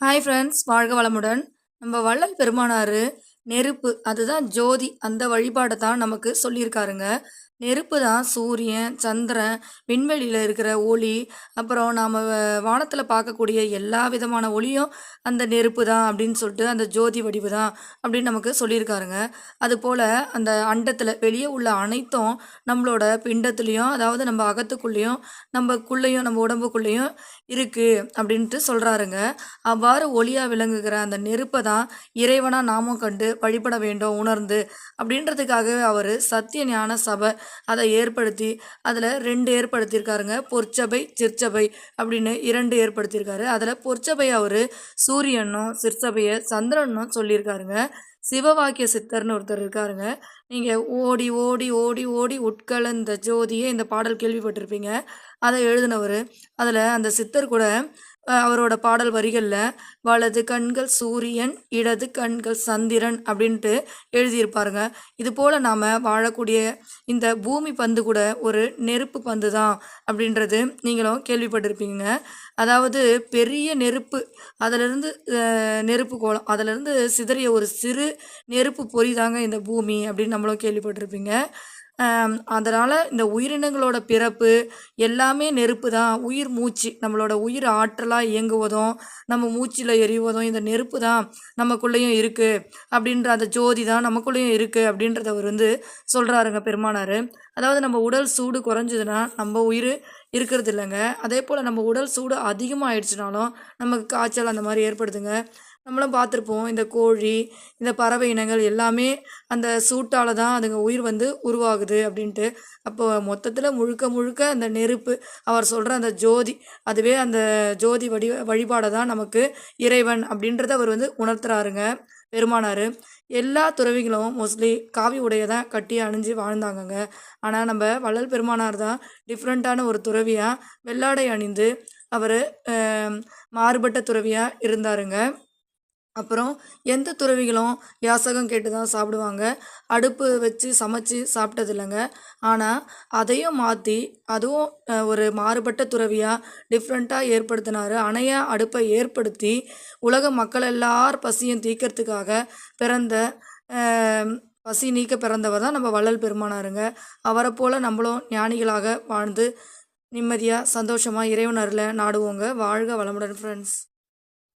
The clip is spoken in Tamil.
ஹாய் ஃப்ரெண்ட்ஸ் வாழ்க வளமுடன். நம்ம வள்ளல் பெருமானார் நெருப்பு. அதுதான் ஜோதி. அந்த வழிபாடை தான் நமக்கு சொல்லியிருக்காருங்க. நெருப்பு தான் சூரியன் சந்திரன் விண்வெளியில் இருக்கிற ஒளி. அப்புறம் நாம் வானத்தில் பார்க்கக்கூடிய எல்லா விதமான ஒளியும் அந்த நெருப்பு தான் அப்படின்னு சொல்லிட்டு அந்த ஜோதி வடிவு தான் அப்படின்னு நமக்கு சொல்லியிருக்காருங்க. அதுபோல் அந்த அண்டத்தில் வெளியே உள்ள அனைத்தும் நம்மளோட பிண்டத்துலேயும் அதாவது நம்ம அகத்துக்குள்ளேயும் நம்மக்குள்ளேயும் நம்ம உடம்புக்குள்ளேயும் இருக்குது அப்படின்ட்டு சொல்கிறாருங்க அவ்வாறு ஒளியாக விளங்குகிற அந்த நெருப்பை தான் இறைவனாக நாமும் கண்டு வழிபட வேண்டும் உணர்ந்து. அப்படின்றதுக்காகவே அவர் சத்திய ஞான சபை அதை ஏற்படுத்தி அதில் ரெண்டு ஏற்படுத்தியிருக்காருங்க. பொற்சபை சிற்சபை அப்படின்னு இரண்டு ஏற்படுத்தியிருக்காரு. அதில் பொற்சபை அவர் சூரியனும் சிற்சபையை சந்திரனும் சொல்லியிருக்காருங்க. சிவவாக்கிய சித்தர்னு ஒருத்தர் இருக்காருங்க. நீங்கள் ஓடி ஓடி ஓடி ஓடி உட்கலந்த ஜோதியை இந்த பாடல் கேள்விப்பட்டிருப்பீங்க. அதை எழுதினவர். அதில் அந்த சித்தர் கூட அவரோட பாடல் வரிகளில் வலது கண்கள் சூரியன் இடது கண்கள் சந்திரன் அப்படின்ட்டு எழுதியிருப்பாருங்க. இது போல் நாம் வாழக்கூடிய இந்த பூமி பந்து கூட ஒரு நெருப்பு பந்து தான் அப்படின்றது நீங்களும் கேள்விப்பட்டிருப்பீங்க. அதாவது பெரிய நெருப்பு அதிலிருந்து நெருப்பு கோலம் அதிலிருந்து சிதறிய ஒரு சிறு நெருப்பு பொறி தாங்க இந்த பூமி அப்படின்னு நம்மளும் கேள்விப்பட்டிருப்பீங்க. அதனால் இந்த உயிரினங்களோட பிறப்பு எல்லாமே நெருப்பு தான். உயிர் மூச்சு நம்மளோட உயிர் ஆற்றலாக இயங்குவதும் நம்ம மூச்சில் எரிவதும் இந்த நெருப்பு தான் நமக்குள்ளேயும் இருக்குது அப்படின்ற அந்த ஜோதி தான் நமக்குள்ளேயும் இருக்குது அப்படின்றத அவர் வந்து சொல்கிறாருங்க பெருமானார். அதாவது நம்ம உடல் சூடு குறைஞ்சதுன்னா நம்ம உயிர் இருக்கிறது இல்லைங்க. அதே போல் நம்ம உடல் சூடு அதிகமாக ஆயிடுச்சுனாலும் நமக்கு காய்ச்சல் அந்த மாதிரி ஏற்படுதுங்க. நம்மளும் பார்த்துருப்போம். இந்த கோழி இந்த பறவை இனங்கள் எல்லாமே அந்த சூட்டால் தான் அதுங்க உயிர் வந்து உருவாகுது அப்படின்ட்டு. அப்போ மொத்தத்தில் முழுக்க முழுக்க அந்த நெருப்பு அவர் சொல்கிற அந்த ஜோதி அதுவே அந்த ஜோதி வடி வழிபாடை தான் நமக்கு இறைவன் அப்படின்றத அவர் வந்து உணர்த்துறாருங்க பெருமானார். எல்லா துறவிகளும் மோஸ்ட்லி காவி உடையை தான் கட்டி அணிஞ்சு வாழ்ந்தாங்கங்க. ஆனால் நம்ம வள்ளல் பெருமானார் தான் டிஃப்ரெண்ட்டான ஒரு துறவியாக வெள்ளாடை அணிந்து அவர் மாறுபட்ட துறவியாக இருந்தாருங்க. அப்புறம் எந்த துறவிகளும் யாசகம் கேட்டு தான் சாப்பிடுவாங்க. அடுப்பு வச்சு சமைச்சு சாப்பிட்டது இல்லைங்க ஆனால் அதையும் மாற்றி அதுவும் ஒரு மாறுபட்ட துறவியாக டிஃப்ரெண்ட்டாக ஏற்படுத்தினார். அணையா அடுப்பை ஏற்படுத்தி உலக மக்கள் எல்லார் பசியும் தீக்கிறதுக்காக பிறந்த பசி நீக்க பிறந்தவர் தான் நம்ம வள்ளல் பெருமானாருங்க. அவரை போல் நம்மளும் ஞானிகளாக வாழ்ந்து நிம்மதியாக சந்தோஷமாக இறைவனரில் நாடுவோங்க. வாழ்க வளமுடன் ஃப்ரெண்ட்ஸ்